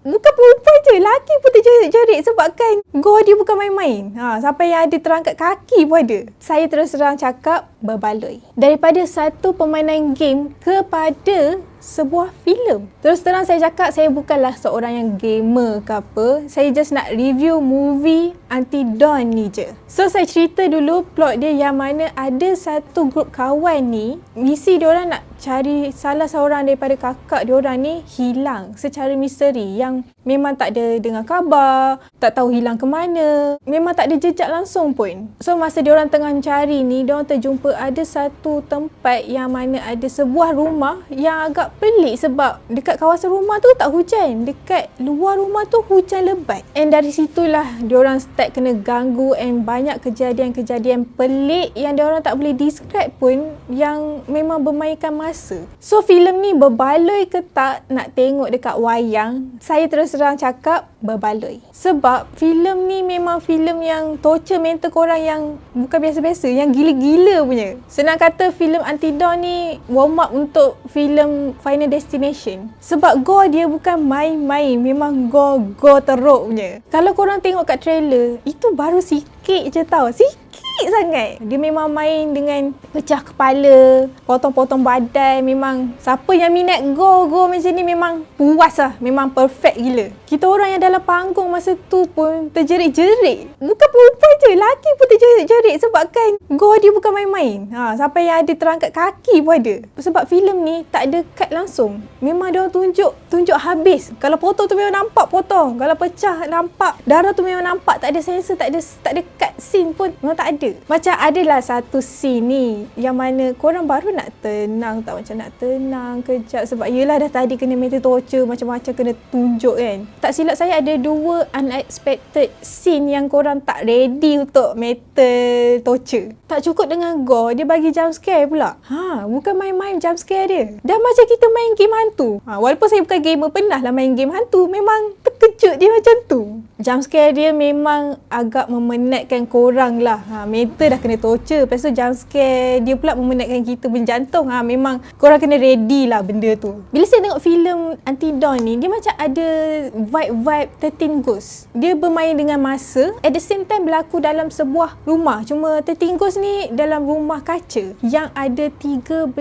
Bukan perempuan je, lelaki pun terjerit-jerit sebabkan go dia bukan main-main. Ha, sampai yang ada terangkat kaki pun ada. Saya terus terang cakap, berbaloi. Daripada satu permainan game kepada sebuah filem. Terus terang saya cakap saya bukanlah seorang yang gamer ke apa. Saya just nak review movie Anti Dawn ni je. So saya cerita dulu plot dia yang mana ada satu grup kawan ni misi dia orang nak cari salah seorang daripada kakak dia orang ni hilang secara misteri yang memang tak ada dengar khabar, tak tahu hilang ke mana, memang tak ada jejak langsung pun. So masa dia orang tengah cari ni, dia orang terjumpa ada satu tempat yang mana ada sebuah rumah yang agak pelik sebab dekat kawasan rumah tu tak hujan, dekat luar rumah tu hujan lebat. And dari situlah dia orang start kena ganggu and banyak kejadian-kejadian pelik yang dia orang tak boleh describe pun yang memang bermainkan masa. So filem ni berbaloi ke tak nak tengok dekat wayang? Saya terus terang cakap berbaloi. Sebab filem ni memang filem yang torture mental korang yang bukan biasa-biasa, yang gila-gila punya. Senang kata filem Antidote ni warm up untuk filem Final Destination. Sebab gore dia bukan main-main, memang gore-gore teruk punya. Kalau korang tengok kat trailer, itu baru sikit je tau. Sikit sikit sangat. Dia memang main dengan pecah kepala, potong-potong badan. Memang siapa yang minat go-go macam ni memang puas lah. Memang perfect gila. Kita orang yang dalam panggung masa tu pun terjerit-jerit. Bukan perempuan je, lelaki pun terjerit-jerit sebabkan go dia bukan main-main. Ha, sampai yang ada terangkat kaki pun ada. Sebab filem ni tak ada cut langsung. Memang dia tunjuk, tunjuk habis. Kalau potong tu memang nampak potong. Kalau pecah nampak. Darah tu memang nampak. Tak ada sensor, tak ada tak ada cut scene pun memang tak ada. Macam adalah satu scene ni yang mana korang baru nak tenang tak macam nak tenang kejap sebab yelah dah tadi kena mental torture macam-macam kena tunjuk kan. Tak silap saya ada dua unexpected scene yang korang tak ready untuk mental torture. Tak cukup dengan gore, dia bagi jump scare pula. Ha, bukan main-main jump scare dia. Dah macam kita main game hantu. Ha, walaupun saya bukan gamer pernah lah main game hantu, memang terkejut dia macam tu. Jump scare dia memang agak memenatkan korang lah. Ha, mental dah kena torture. Lepas tu jump scare dia pula memenatkan kita berjantung. Ha, memang korang kena ready lah benda tu. Bila saya tengok filem Anti Dawn ni, dia macam ada vibe-vibe 13 Ghosts. Dia bermain dengan masa. At the same time berlaku dalam sebuah rumah. Cuma 13 Ghosts ni dalam rumah kaca yang ada 13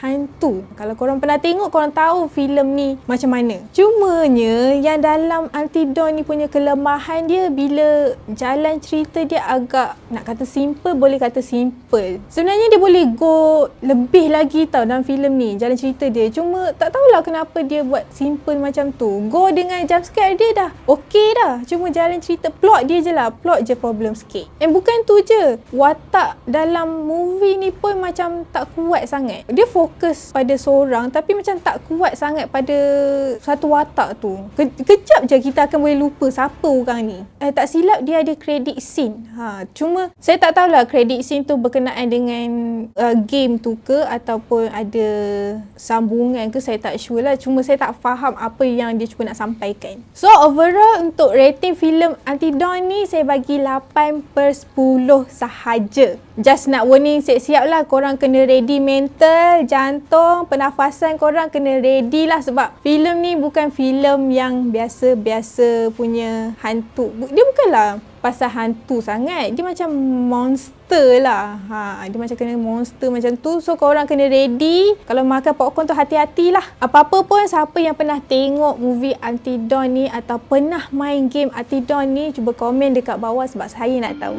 hantu. Kalau korang pernah tengok, korang tahu filem ni macam mana. Cumanya yang dalam Anti Dawn ni punya kelemahan dia bila jalan cerita dia agak nak kata simple boleh kata simple. Sebenarnya dia boleh go lebih lagi tau dalam filem ni jalan cerita dia. Cuma tak tahulah kenapa dia buat simple macam tu. Go dengan jump scare dia dah okey dah. Cuma jalan cerita plot dia je lah. Plot je problem sikit. And bukan tu je. Watak dalam movie ni pun macam tak kuat sangat. Dia fokus pada seorang tapi macam tak kuat sangat pada satu watak tu. Ke- kejap je kita akan boleh lupa siapa orang ni. Eh, tak silap dia ada credit scene. Ha, cuma saya tak tahulah credit scene tu berkenaan dengan uh, game tu ke ataupun ada sambungan ke saya tak sure lah. Cuma saya tak faham apa yang dia cuba nak sampaikan. So overall untuk rating filem Anti Dawn ni saya bagi 8 per 10 sahaja. Just nak warning siap-siap lah korang kena ready mental, jantung, pernafasan korang kena ready lah sebab filem ni bukan filem yang biasa-biasa punya hantu. Dia bukanlah pasal hantu sangat. Dia macam monster lah. Ha, dia macam kena monster macam tu. So korang kena ready. Kalau makan popcorn tu hati-hatilah. Apa-apa pun siapa yang pernah tengok movie Anti Dawn ni atau pernah main game Anti Dawn ni cuba komen dekat bawah sebab saya nak tahu.